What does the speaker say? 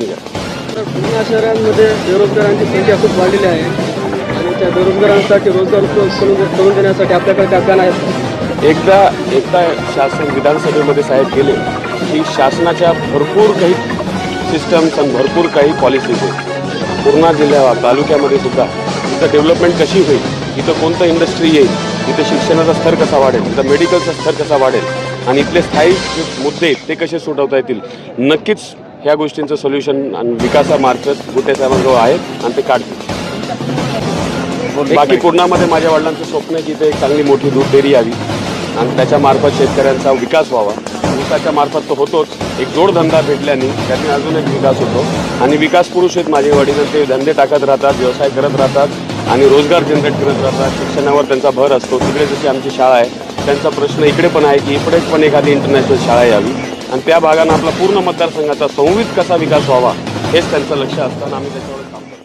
करा पुणे शहरांमध्ये बेरोजगारांची संख्या खूप वाढलेली आहे. आणि त्या बेरोजगारांसाठी रोजगार उपलब्ध करून करून देण्यासाठी आपल्याकडे काय प्लॅन आहेत? एकदा एकदा शासन विधानसभेमध्ये साहेब गेले की शासनाच्या भरपूर काही सिस्टम्स आणि भरपूर काही पॉलिसीज आहेत. पूर्णा जिल्ह्या तालुक्यामध्ये सुद्धा इथं डेव्हलपमेंट कशी होईल? इथं कोणतं इंडस्ट्री येईल? इथं शिक्षणाचा स्तर कसा वाढेल? इथं मेडिकलचा स्तर कसा वाढेल? आणि इथले स्थायी मुद्दे ते कसे सुटवता येतील? नक्कीच ह्या गोष्टींचं सोल्युशन आणि विकासामार्फत गुटे साहेबांजवळ आहे आणि ते काढतील. बाकी पूर्णामध्ये माझ्या वडिलांचं स्वप्न आहे की इथे एक चांगली मोठी दूध डेअरी यावी आणि त्याच्या मार्फत शेतकऱ्यांचा विकास व्हावा. ऊसाच्या मार्फत तो होतोच. एक जोडधंदा भेटल्याने त्याने अजून एक विकास होतो. आणि विकास पुरुष आहेत माझे वडील ते धंदे टाकत राहतात व्यवसाय करत राहतात आणि रोजगार जनरेट करत राहतात. शिक्षणावर त्यांचा भर असतो. तिकडे जशी आमची शाळा आहे त्यांचा प्रश्न इकडे पण आहे की इकडे पण एखादी इंटरनॅशनल शाळा यावी. आणि त्या भागानं आपला पूर्ण मतदारसंघाचा संविध कसा विकास व्हावा हेच त्यांचं लक्ष असताना आम्ही त्याच्यावर काम करतो.